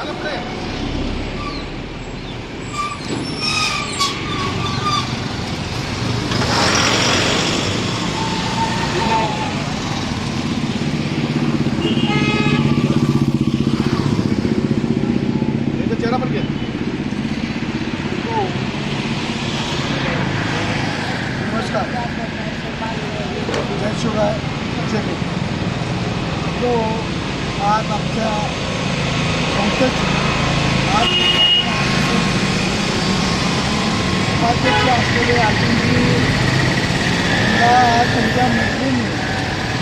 याचा घे नमस्कार. जय शिवाय जय तो आज आमच्या संस्थेची आज उपाध्यक्ष असलेले त्यांच्या मैत्रिणी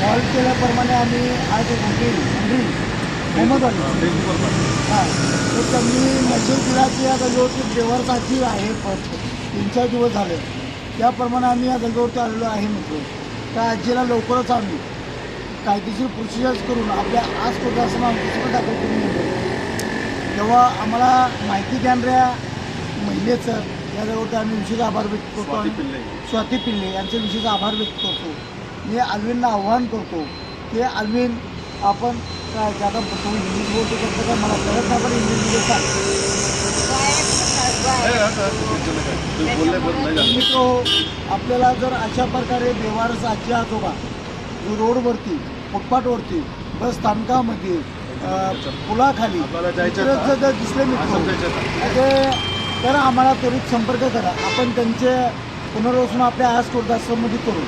कॉल केल्याप्रमाणे आम्ही आज मंत्री अली हां तर त्यांनी मेसेज दिला की या जागेवरती देवारसाची आहे पद तीन चार दिवस झाले त्याप्रमाणे आम्ही या जागेवरती आलेलो आहे म्हटलं त्या आजीला लवकरच आम्ही कायदेशीर प्रोसिजर्स करून आपल्या आज कुठं असं दाखल करून तेव्हा आम्हाला माहिती देणाऱ्या महिलेचं या जागेवरती आम्ही विशेष आभार व्यक्त करतो स्वाती आणि पिल्ले. स्वाती पिल्ले यांचे विशेष आभार व्यक्त करतो मी अल्विनला आव्हान करतो की अल्विन आपण काय ज्यादा तुम्ही इंग्लिश बोलतो करतो का मला कळत नाही पण इंग्लिशमध्ये सांग नाही, असं- असं विचारलं काय? तुम्ही बोलले बरं नाही झालं. मित्र हो, आपल्याला जर अशा प्रकारे बेवारस आजी आजोबा जो रोडवरती फुटपाथवरती बस स्थानकामध्ये पुलाखाली? जर दिसले मित्र? ते तर आम्हाला त्वरित संपर्क करा आपण त्यांचे पुनर्वसन आपल्या आज कोर्टाश्रममध्ये करू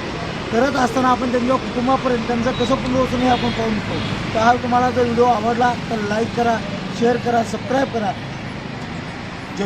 करत असताना आपण त्यांच्या कुटुंबापर्यंत त्यांचं कसं पुनर्वसन हे आपण पाहून तर हा तुम्हाला जर व्हिडिओ आवडला तर लाईक करा शेअर करा सबस्क्राईब करा